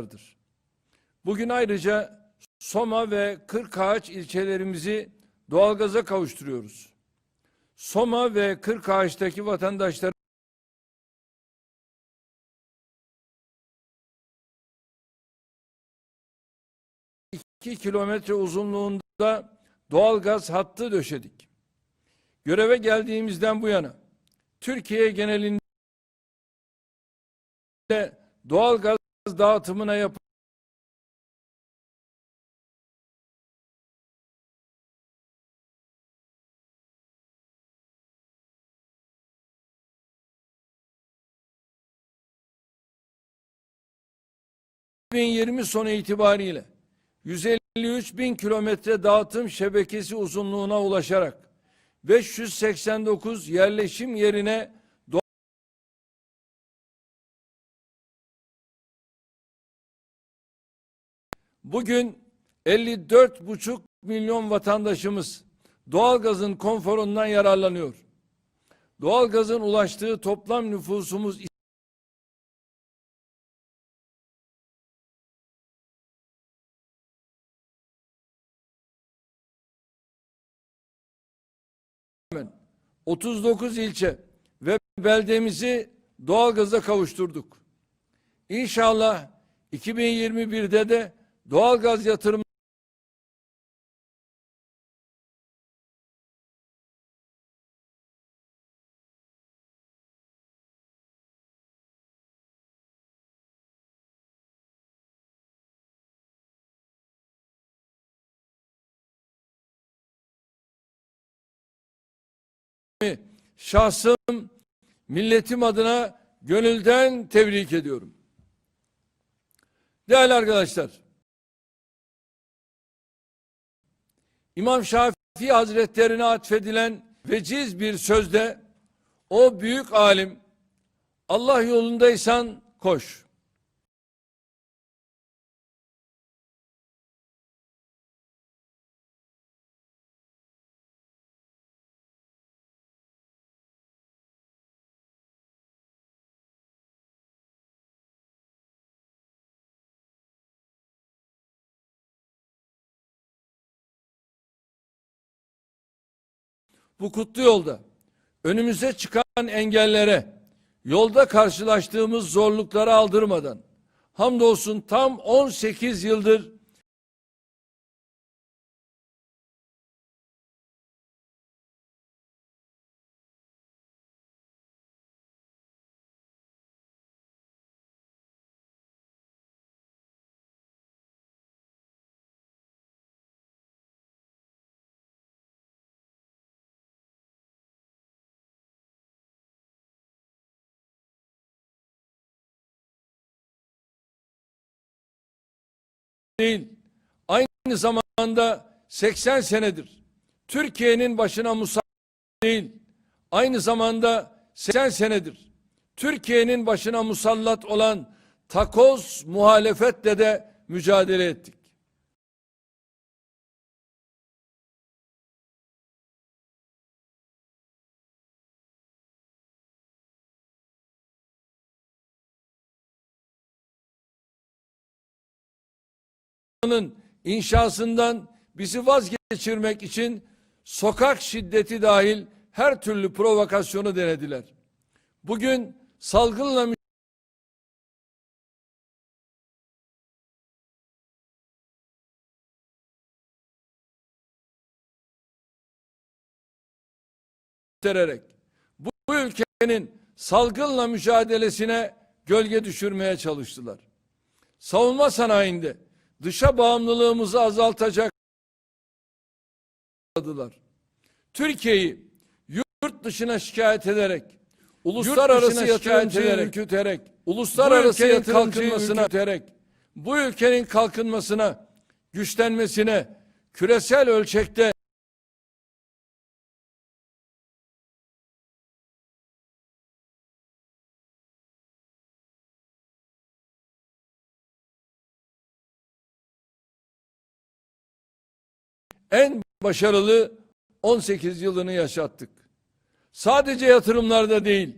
vardır. Bugün ayrıca Soma ve Kırkağaç ilçelerimizi doğalgaza kavuşturuyoruz. Soma ve Kırkağaç'taki vatandaşlar 2 kilometre uzunluğunda doğalgaz hattı döşedik. Göreve geldiğimizden bu yana Türkiye genelinde doğalgaz dağıtımına yap ...2020 sonu itibariyle 153 bin kilometre dağıtım şebekesi uzunluğuna ulaşarak 589 yerleşim yerine Bugün 54,5 milyon vatandaşımız doğalgazın konforundan yararlanıyor. Doğalgazın ulaştığı toplam nüfusumuz rağmen 39 ilçe ve beldemizi doğalgaza kavuşturduk. İnşallah 2021'de de doğalgaz yatırım şahsım milletim adına gönülden tebrik ediyorum. Değerli arkadaşlar, İmam Şafii Hazretlerine atfedilen veciz bir sözde o büyük alim Allah yolundaysan koş. Bu kutlu yolda. Önümüze çıkan engellere, yolda karşılaştığımız zorluklara aldırmadan hamdolsun tam 18 yıldır değil, aynı zamanda 80 senedir Türkiye'nin başına musallat değil, aynı zamanda 80 senedir Türkiye'nin başına musallat olan takoz muhalefetle de mücadele ettik. İnşasından bizi vazgeçirmek için sokak şiddeti dahil her türlü provokasyonu denediler. Bugün salgınla göstererek bu, bu ülkenin salgınla mücadelesine gölge düşürmeye çalıştılar. Savunma sanayinde dışa bağımlılığımızı azaltacak Türkiye'yi yurt dışına şikayet ederek uluslararası yatırımcıyı ürküterek uluslararası yatırım kalkınmasına ürküterek bu ülkenin kalkınmasına güçlenmesine küresel ölçekte en başarılı 18 yılını yaşattık. Sadece yatırımlarda değil,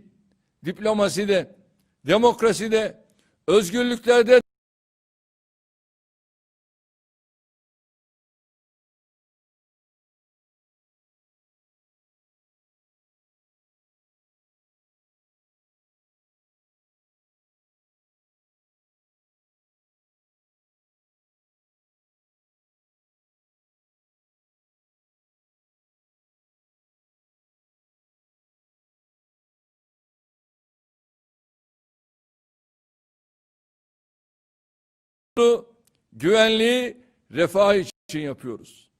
diplomaside, demokraside, özgürlüklerde güvenliği, refah için yapıyoruz.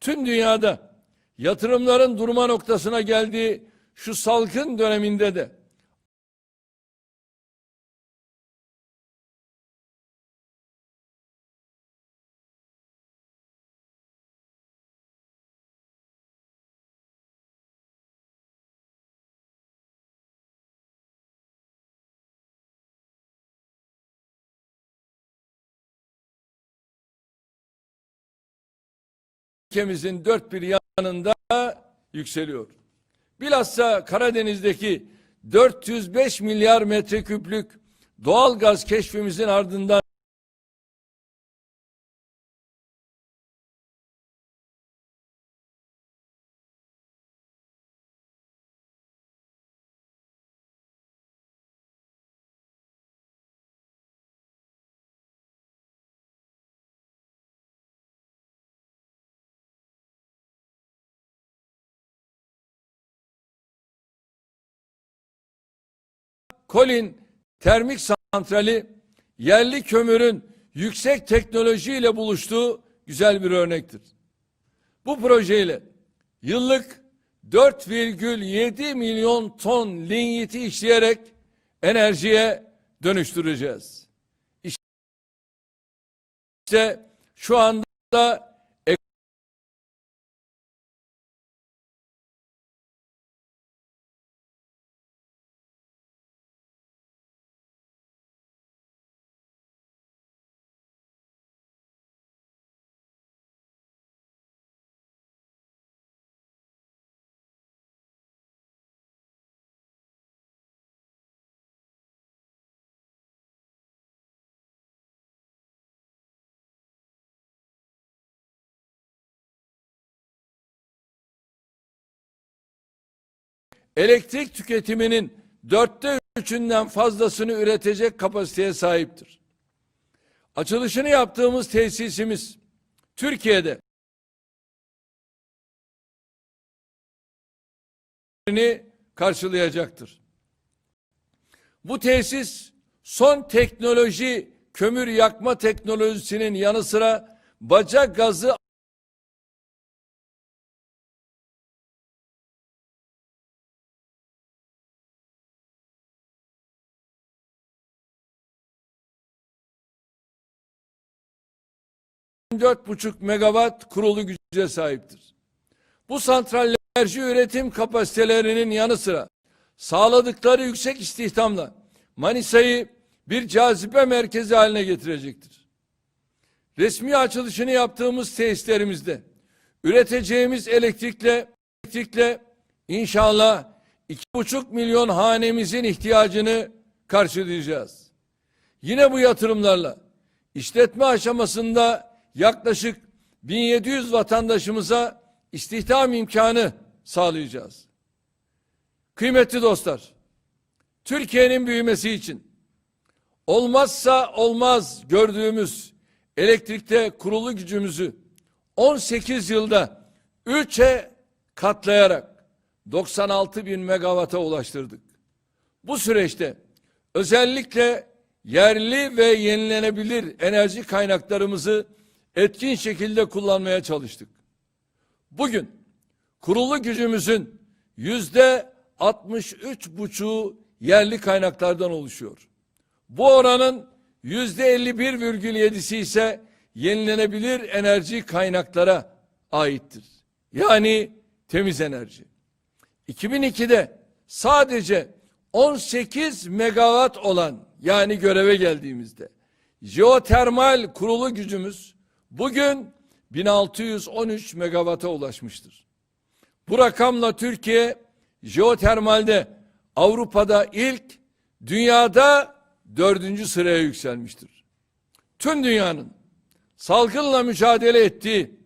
Tüm dünyada yatırımların durma noktasına geldiği şu salgın döneminde de ülkemizin dört bir yanında yükseliyor. Bilhassa Karadeniz'deki 405 milyar metreküplük doğal gaz keşfimizin ardından Kolin termik santrali yerli kömürün yüksek teknolojiyle buluştuğu güzel bir örnektir. Bu projeyle yıllık 4,7 milyon ton linyiti işleyerek enerjiye dönüştüreceğiz. İşte şu anda elektrik tüketiminin dörtte üçünden fazlasını üretecek kapasiteye sahiptir. Açılışını yaptığımız tesisimiz Türkiye'de karşılayacaktır. Bu tesis son teknoloji kömür yakma teknolojisinin yanı sıra baca gazı 4,5 megawatt kurulu güce sahiptir. Bu santral enerji üretim kapasitelerinin yanı sıra sağladıkları yüksek istihdamla Manisa'yı bir cazibe merkezi haline getirecektir. Resmi açılışını yaptığımız tesislerimizde üreteceğimiz elektrikle elektrikle inşallah iki buçuk milyon hanemizin ihtiyacını karşılayacağız. Yine bu yatırımlarla işletme aşamasında yaklaşık 1700 vatandaşımıza istihdam imkanı sağlayacağız. Kıymetli dostlar, Türkiye'nin büyümesi için olmazsa olmaz gördüğümüz elektrikte kurulu gücümüzü 18 yılda 3'e katlayarak 96 bin megawata ulaştırdık. Bu süreçte özellikle yerli ve yenilenebilir enerji kaynaklarımızı etkin şekilde kullanmaya çalıştık. Bugün kurulu gücümüzün yüzde 63 buçuğu yerli kaynaklardan oluşuyor. Bu oranın yüzde 51,7'si ise yenilenebilir enerji kaynaklara aittir. Yani temiz enerji. 2002'de sadece 18 megawatt olan yani göreve geldiğimizde jeotermal kurulu gücümüz bugün 1613 megawata ulaşmıştır. Bu rakamla Türkiye jeotermalde Avrupa'da ilk, dünyada dördüncü sıraya yükselmiştir. Tüm dünyanın salgınla mücadele ettiği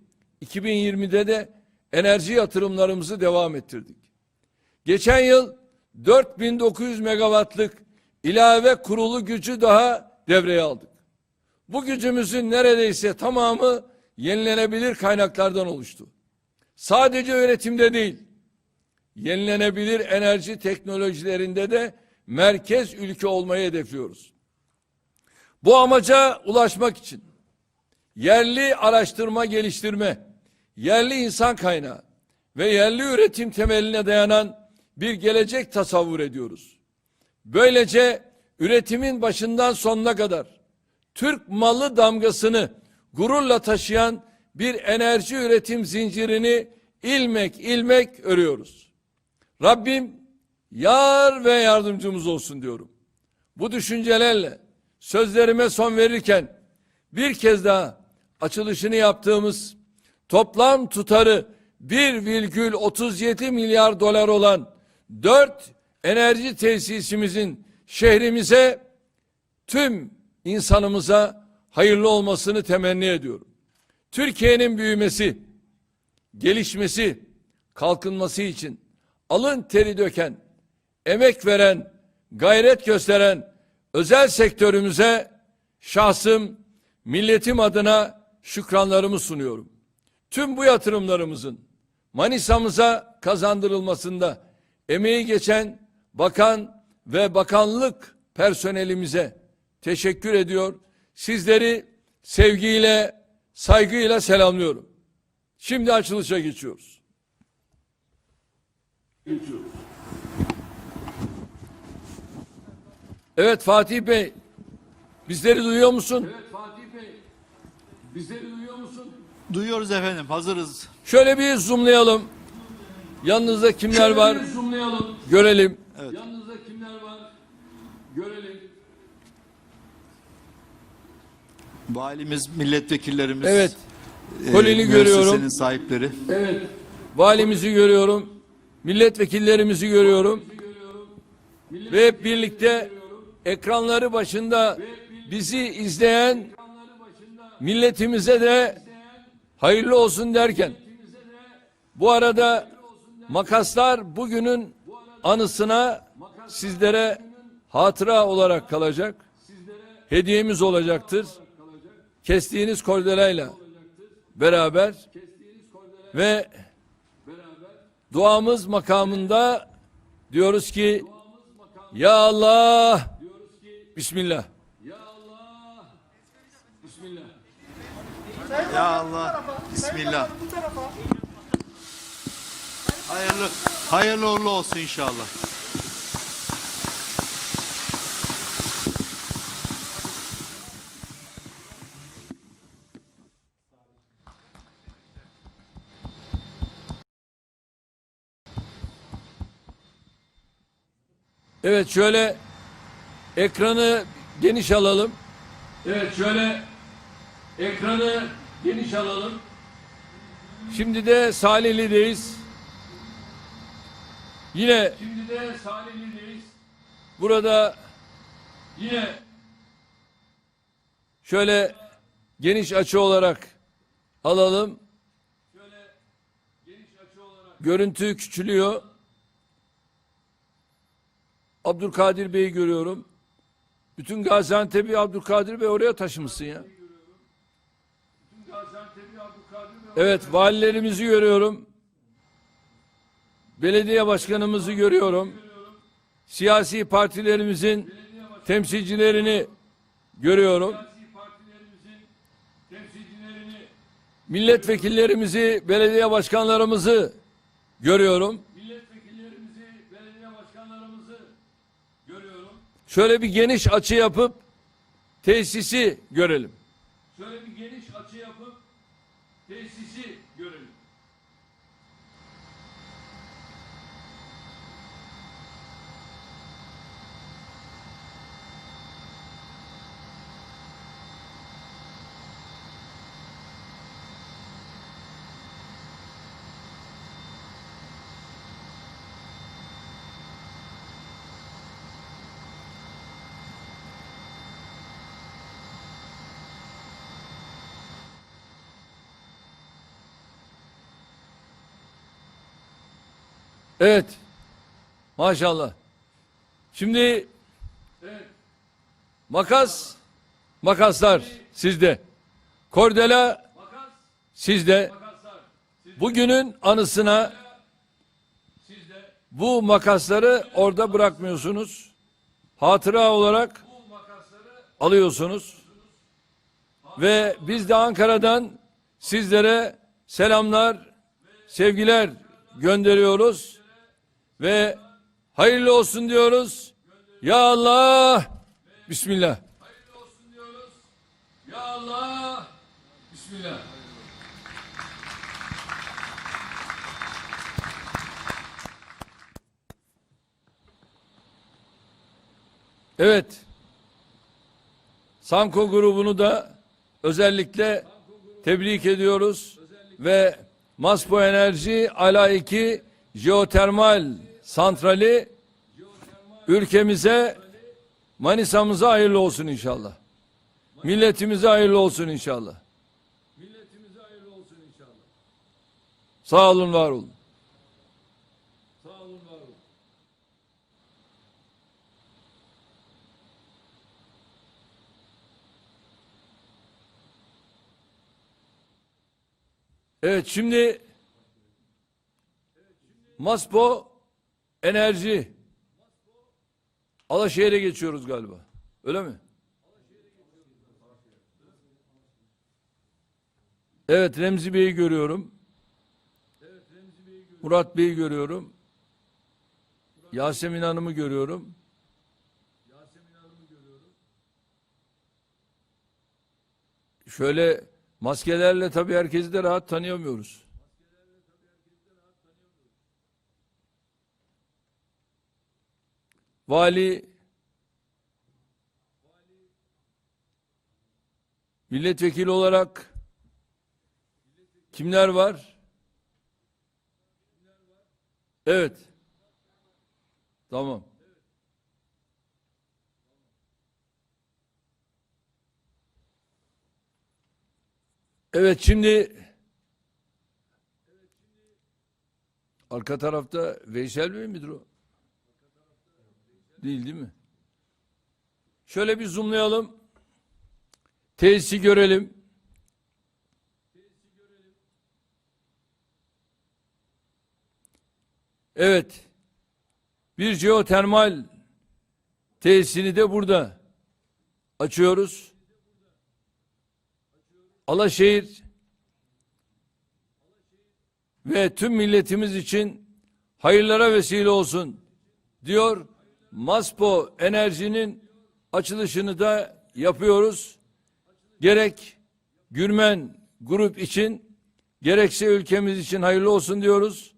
2020'de de enerji yatırımlarımızı devam ettirdik. Geçen yıl 4900 megawattlık ilave kurulu gücü daha devreye aldık. Bu gücümüzün neredeyse tamamı yenilenebilir kaynaklardan oluştu. Sadece üretimde değil, yenilenebilir enerji teknolojilerinde de merkez ülke olmayı hedefliyoruz. Bu amaca ulaşmak için yerli araştırma geliştirme, yerli insan kaynağı ve yerli üretim temeline dayanan bir gelecek tasavvur ediyoruz. Böylece üretimin başından sonuna kadar Türk malı damgasını gururla taşıyan bir enerji üretim zincirini ilmek ilmek örüyoruz. Rabbim yar ve yardımcımız olsun diyorum. Bu düşüncelerle sözlerime son verirken bir kez daha açılışını yaptığımız toplam tutarı 1,37 milyar dolar olan 4 enerji tesisimizin şehrimize tüm insanımıza hayırlı olmasını temenni ediyorum. Türkiye'nin büyümesi, gelişmesi, kalkınması için alın teri döken, emek veren, gayret gösteren özel sektörümüze şahsım, milletim adına şükranlarımı sunuyorum. Tüm bu yatırımlarımızın Manisa'mıza kazandırılmasında emeği geçen bakan ve bakanlık personelimize teşekkür ediyor. Sizleri sevgiyle, saygıyla selamlıyorum. Şimdi açılışa geçiyoruz. Geçiyoruz. Evet Fatih Bey, bizleri duyuyor musun? Evet Fatih Bey, bizleri duyuyor musun? Duyuyoruz efendim, hazırız. Şöyle bir zoomlayalım. Yanınızda kimler var? zoomlayalım. Görelim. Evet. Yanınızda kimler var? Görelim. Valimiz, milletvekillerimiz. Evet. e, kolini görüyorum. müessesenin sahipleri. Evet. Valimizi görüyorum. Milletvekillerimizi görüyorum. Ve hep birlikte ekranları başında bizi izleyen milletimize de hayırlı olsun derken bu arada makaslar bugünün anısına sizlere hatıra olarak kalacak. Hediyemiz olacaktır. Kestiğiniz kordelayla beraber ve duamız makamında diyoruz ki Ya Allah Bismillah. Ya Allah, Bismillah. Hayırlı, hayırlı uğurlu olsun inşallah. Evet şöyle ekranı geniş alalım. Evet şöyle ekranı geniş alalım. Şimdi de Salihli'deyiz. Yine şimdi de Salihli'deyiz. Burada yine şöyle geniş açı olarak alalım. Şöyle geniş açı olarak görüntü küçülüyor. Abdülkadir Bey'i görüyorum. Bütün Gaziantep'i Abdülkadir Bey oraya taşımışsın ya. Evet valilerimizi görüyorum. Belediye başkanımızı görüyorum. Siyasi partilerimizin temsilcilerini görüyorum. Milletvekillerimizi, belediye başkanlarımızı görüyorum. Milletvekillerimizi, belediye başkanlarımızı görüyorum. Şöyle bir geniş açı yapıp tesisi görelim. Şöyle bir geniş açı yapıp tesisi görelim. Evet. Maşallah. Şimdi makas makaslar sizde. Kordela sizde. Bugünün anısına bu makasları orada bırakmıyorsunuz. Hatıra olarak alıyorsunuz. Ve biz de Ankara'dan sizlere selamlar, sevgiler gönderiyoruz. Ve hayırlı olsun diyoruz. Ya Allah, Bismillah. Hayırlı olsun diyoruz. Ya Allah, Bismillah. Evet. Sanko grubunu da özellikle tebrik ediyoruz ve Maspo Enerji Ala 2 jeotermal santrali ülkemize Manisa'mıza hayırlı olsun inşallah. Milletimize hayırlı olsun inşallah. Milletimize hayırlı olsun inşallah. Sağ olun, var olun. Sağ olun, var olun. Evet şimdi Maspo enerji Alaşehir'e geçiyoruz galiba. Öyle mi? Evet Remzi Bey'i görüyorum. Murat Bey'i görüyorum. Yasemin Hanım'ı görüyorum. Şöyle maskelerle tabii herkesi de rahat tanıyamıyoruz. Vali milletvekili olarak kimler var? Evet. Tamam. Evet şimdi arka tarafta Veysel Bey midir o? Değil değil mi? Şöyle bir zoomlayalım. Tesisi görelim. Evet. Bir jeotermal tesisini de burada açıyoruz. Alaşehir ve tüm milletimiz için hayırlara vesile olsun diyor. Maspo Enerji'nin açılışını da yapıyoruz. Gerek Gürmen Grup için gerekse ülkemiz için hayırlı olsun diyoruz.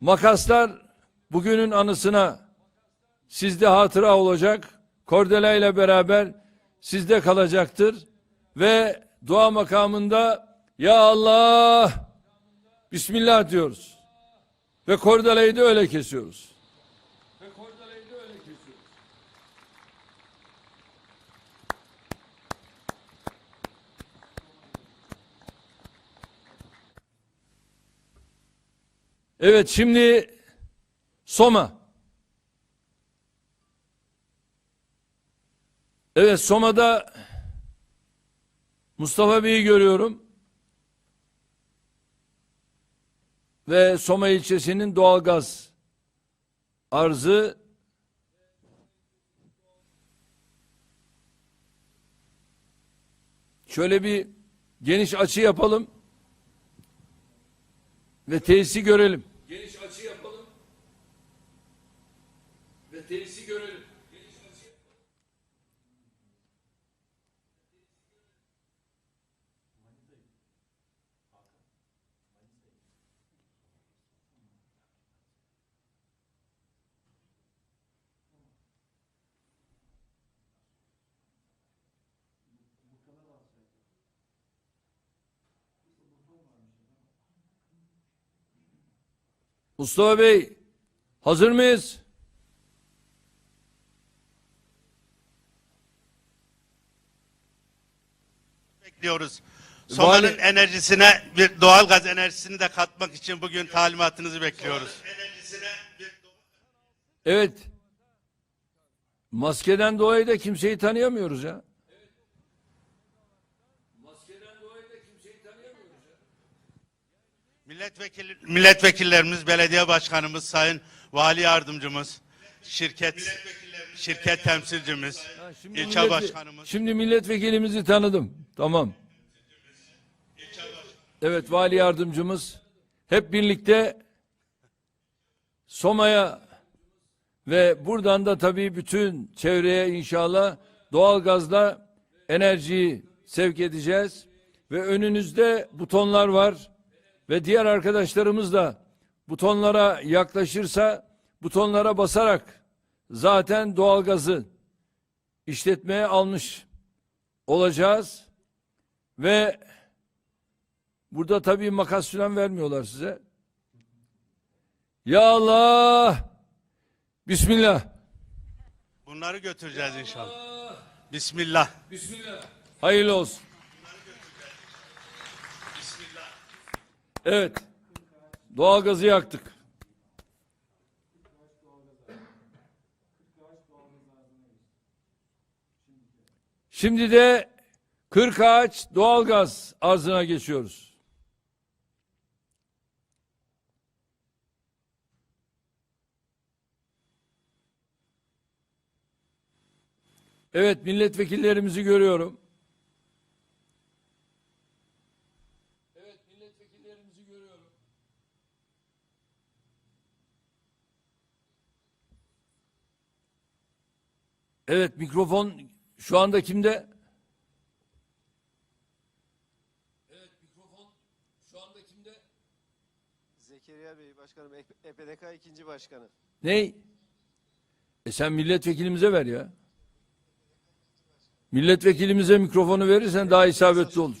Makaslar bugünün anısına sizde hatıra olacak. Kordela ile beraber sizde kalacaktır. Ve dua makamında Ya Allah Bismillah diyoruz. Ve kordelayı da öyle kesiyoruz. Ve kordelayı da öyle kesiyoruz. Evet şimdi Soma. Evet Soma'da Mustafa Bey'i görüyorum. Ve Soma ilçesinin doğalgaz arzı şöyle bir geniş açı yapalım ve tesisi görelim. Geniş açı yapalım ve tesisi görelim. Geniş açı Mustafa Bey, hazır mıyız? Bekliyoruz. Soma'nın Vali- enerjisine bir doğal gaz enerjisini de katmak için bugün talimatınızı bekliyoruz. Evet. Maskeden dolayı da kimseyi tanıyamıyoruz ya. Maskeden dolayı da kimseyi tanıyamıyoruz ya. Milletvekili, milletvekillerimiz, belediye başkanımız, sayın vali yardımcımız, şirket şirket temsilcimiz, Ha, şimdi ilçe millet- başkanımız. Şimdi milletvekilimizi tanıdım. Tamam. Evet vali yardımcımız hep birlikte Soma'ya ve buradan da tabii bütün çevreye inşallah doğalgazla enerjiyi sevk edeceğiz. Ve önünüzde butonlar var ve diğer arkadaşlarımız da butonlara yaklaşırsa butonlara basarak zaten doğalgazı işletmeye almış olacağız ve burada tabii makas falan vermiyorlar size. Ya Allah! Bismillah. Bunları götüreceğiz inşallah. Bismillah. Bismillah. Hayırlı olsun. Evet. Doğalgazı yaktık. Şimdi de 40 ağaç doğalgaz arzına geçiyoruz. Evet milletvekillerimizi görüyorum. Evet mikrofon şu anda kimde? Evet mikrofon şu anda kimde? Zekeriya Bey Başkanım, E- EPDK ikinci başkanı. Ney? E sen milletvekilimize ver ya. Milletvekilimize mikrofonu verirsen daha isabetli olur.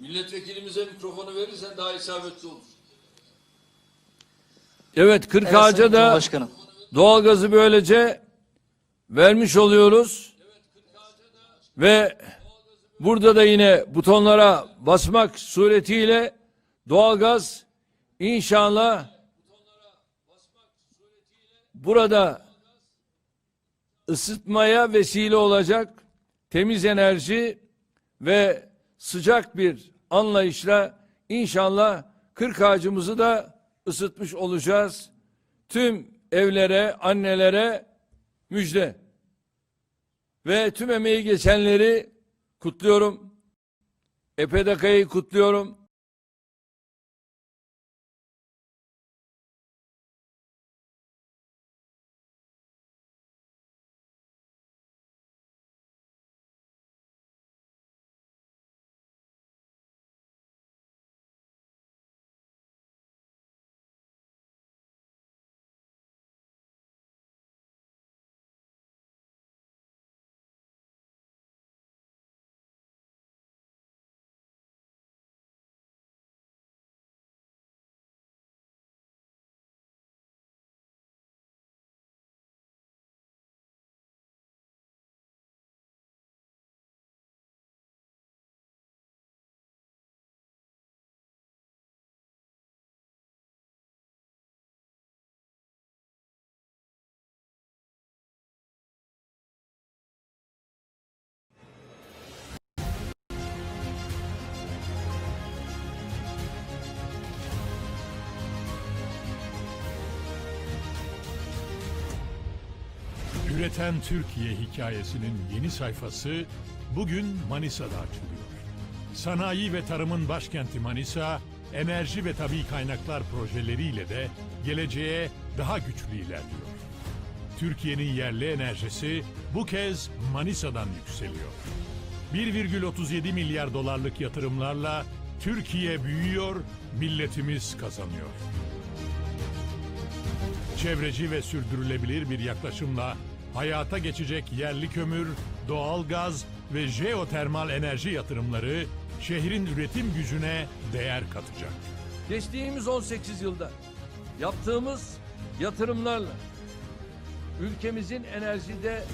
Milletvekilimize mikrofonu verirsen daha isabetli olur. Evet 40 Evet, ağaca da Cumhurbaşkanım. Doğalgazı böylece vermiş oluyoruz. Ve burada da yine butonlara basmak suretiyle doğalgaz inşallah burada ısıtmaya vesile olacak temiz enerji ve sıcak bir anlayışla inşallah 40 ağacımızı da ısıtmış olacağız. Tüm evlere, annelere müjde. Ve tüm emeği geçenleri kutluyorum. EPDK'yı kutluyorum. Üreten Türkiye hikayesinin yeni sayfası bugün Manisa'da açılıyor. Sanayi ve tarımın başkenti Manisa, enerji ve tabi kaynaklar projeleriyle de geleceğe daha güçlü ilerliyor. Türkiye'nin yerli enerjisi bu kez Manisa'dan yükseliyor. 1,37 milyar dolarlık yatırımlarla Türkiye büyüyor, milletimiz kazanıyor. Çevreci ve sürdürülebilir bir yaklaşımla hayata geçecek yerli kömür, doğal gaz ve jeotermal enerji yatırımları şehrin üretim gücüne değer katacak. Geçtiğimiz 18 yılda yaptığımız yatırımlarla ülkemizin enerjide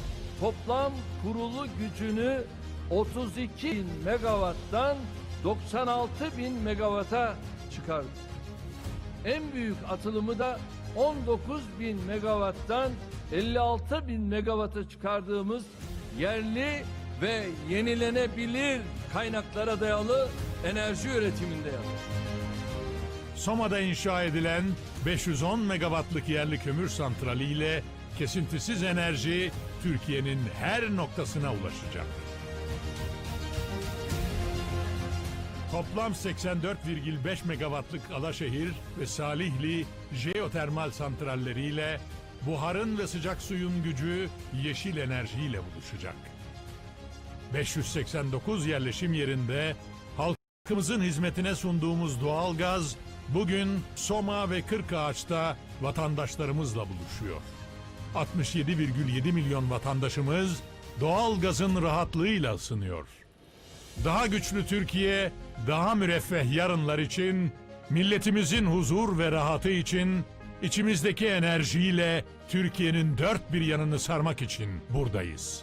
toplam kurulu gücünü 32 bin megawatttan 96 bin megawata çıkardık. En büyük atılımı da 19 bin megawatttan 56 bin megawata çıkardığımız yerli ve yenilenebilir kaynaklara dayalı enerji üretiminde yaptık. Soma'da inşa edilen 510 megawattlık yerli kömür santrali ile kesintisiz enerji Türkiye'nin her noktasına ulaşacak. Toplam 84,5 megawattlık Alaşehir ve Salihli jeotermal santralleriyle buharın ve sıcak suyun gücü yeşil enerjiyle buluşacak. 589 yerleşim yerinde halkımızın hizmetine sunduğumuz doğalgaz bugün Soma ve Kırkağaç'ta vatandaşlarımızla buluşuyor. 67,7 milyon vatandaşımız doğalgazın rahatlığıyla ısınıyor. Daha güçlü Türkiye, daha müreffeh yarınlar için, milletimizin huzur ve rahatı için, içimizdeki enerjiyle Türkiye'nin dört bir yanını sarmak için buradayız.